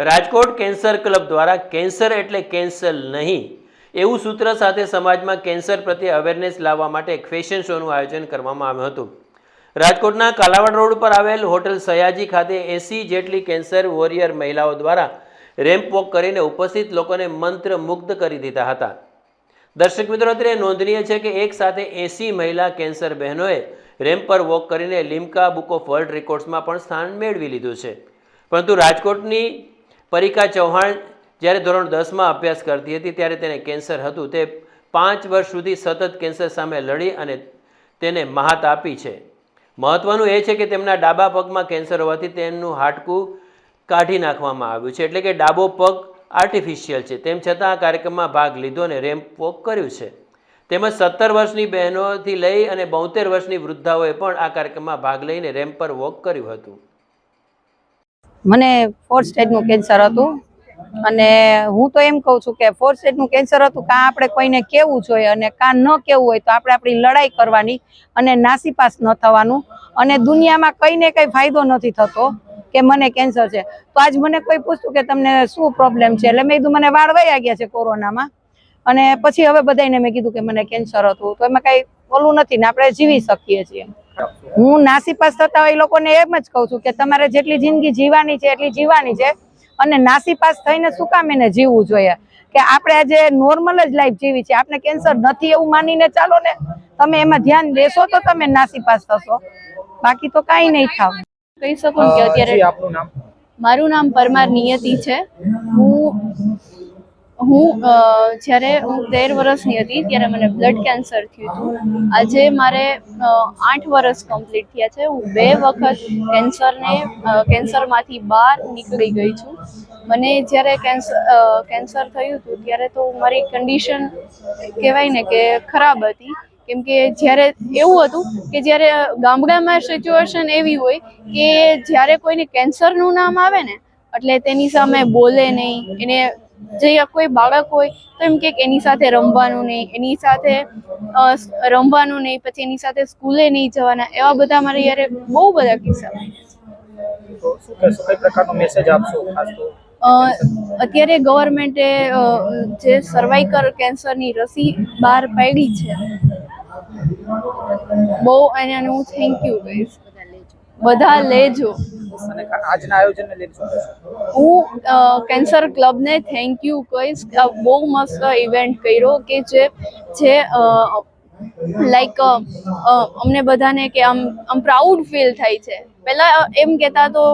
Rajkot cancer club દ્વારા cancer એટલે cancer નહીં. એવું સૂત્ર સાથે સમાજમાં કેન્સર પ્રત્યે અવેરનેસ લાવવા માટે એક ફેશન શોનું આયોજન કરવામાં આવ્યું હતું. રાજકોટના કાલાવાડ રોડ પર આવેલ હોટલ સયાજી ખાતે એસી જેટલી કેન્સર વોરિયર મહિલાઓ દ્વારા રેમ્પ વોક કરીને ઉપસ્થિત લોકોને મંત્ર મુગ્ધ કરી દીધા હતા. દર્શક મિત્રો, અત્રે નોંધનીય છે કે એક સાથે એસી મહિલા કેન્સર બહેનોએ રેમ્પ પર વોક કરીને લિમ્કા બુક ઓફ વર્લ્ડ રેકોર્ડ્સમાં પણ સ્થાન મેળવી લીધું છે. પરંતુ રાજકોટની પરિકા ચૌહાણ જ્યારે ધોરણ દસમાં અભ્યાસ કરતી હતી ત્યારે તેને કેન્સર હતું. તે પાંચ વર્ષ સુધી સતત કેન્સર સામે લડી અને તેને મહાત આપી છે. મહત્વનું એ છે કે તેમના ડાબા પગમાં કેન્સર હોવાથી તેમનું હાડકું કાઢી નાખવામાં આવ્યું છે. એટલે કે ડાબો પગ આર્ટિફિશિયલ છે. તેમ છતાં આ કાર્યક્રમમાં ભાગ લીધો અને રેમ્પ વોક કર્યું છે. તેમજ સત્તર વર્ષની બહેનોથી લઈ અને બોતેર વર્ષની વૃદ્ધાઓએ પણ આ કાર્યક્રમમાં ભાગ લઈને રેમ્પ પર વોક કર્યું હતું. મને ફોર્થ સ્ટેજનું કેન્સર હતું. અને હું તો એમ કહું છું કે ફોર્થ સ્ટેજનું કેન્સર હતું કાં આપણે કોઈને કેવું જોઈએ અને કાં ન કેવું હોય તો આપણે આપણી લડાઈ કરવાની અને નાસીપાસ ન થવાનું. અને દુનિયામાં કંઈ ને કંઈ ફાયદો નથી થતો કે મને કેન્સર છે. તો આજ મને કોઈ પૂછતું કે તમને શું પ્રોબ્લેમ છે? એટલે મેં કીધું, મને વાળ વહી ગયા છે કોરોનામાં. અને પછી હવે બધાને મેં કીધું કે મને કેન્સર હતું. તો એમાં કઈ ઓલું નથી ને આપણે જીવી શકીએ છીએ. હું નાસીપાસ થતા હોય એ લોકોને એમ જ કહું છું કે તમારે જેટલી જિંદગી જીવાની છે એટલી જીવાની છે. અને નાસીપાસ થઈને શું કામ એને જીવવું જોઈએ? કે આપણે આજે નોર્મલ જ લાઈફ જીવી છે. આપણે કેન્સર નથી એવું માનીને ચાલો ને. તમે એમાં ધ્યાન દેશો તો તમે નાસીપાસ થશો. બાકી તો કાંઈ નહીં થાવ. કહી શકું કે અત્યારે આપનું નામ? મારું નામ પરમાર નિયતિ છે. હું હું જ્યારે હું તેર વર્ષની હતી ત્યારે મને બ્લડ કેન્સર થયું હતું. આજે મારે આઠ વર્ષ કમ્પ્લીટ થયા છે. હું બે વખત કેન્સરને કેન્સરમાંથી બહાર નીકળી ગઈ છું. મને જ્યારે કેન્સર કેન્સર થયું હતું ત્યારે તો મારી કન્ડિશન કહેવાય ને કે ખરાબ હતી. કેમ કે જ્યારે, એવું હતું કે જ્યારે ગામડામાં સિચ્યુએશન એવી હોય કે જ્યારે કોઈને કેન્સરનું નામ આવે ને, એટલે તેની સામે બોલે નહીં, એને જે કોઈ બાળક હોય તો એમ કે એની સાથે રમવાનું નહીં એની સાથે રમવાનું નહીં પછી એની સાથે સ્કૂલે નહીં જવાના એવા બધા મારે યારે બહુ બધા કિસ્સા મેસેજ આપશો ખાસ તો? અ, અત્યારે ગવર્મેન્ટે જે સર્વાઈકલ કેન્સરની રસી બહાર પાડી છે. બહુ એને હું થેન્ક યુ કહીશ. બધા લેજો. અને આજના આયોજનને લઈને શું કહેશો? હું કેન્સર ક્લબને થેન્ક યુ કહીશ. બહુ મસ્ત ઇવેન્ટ કર્યો કે જે જે લાઈક અમને બધાને કે આમ આમ પ્રાઉડ ફીલ થાય છે. પહેલા એમ કહેતા તો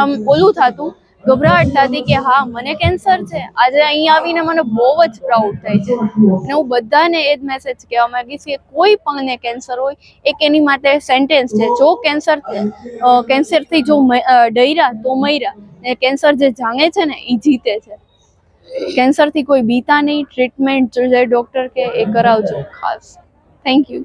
આમ ઓલું થતું ગભરાટ થતી કે, હા, મને કેન્સર છે. આજે અહીં આવીને મને બહુ જ પ્રાઉડ થાય છે. અને હું બધાને એ જ મેસેજ કહેવા માંગીશ કે, કોઈ પણને કેન્સર હોય એક એની માટે સેન્ટેન્સ છે? જો કેન્સર કેન્સરથી જો ડૈરા તો મર્યા. ને કેન્સર જે જાણે છે ને એ જીતે છે. કેન્સરથી કોઈ બીતા નહીં. ટ્રીટમેન્ટ જે ડૉક્ટર કે, એ કરાવજો. ખાસ. Thank you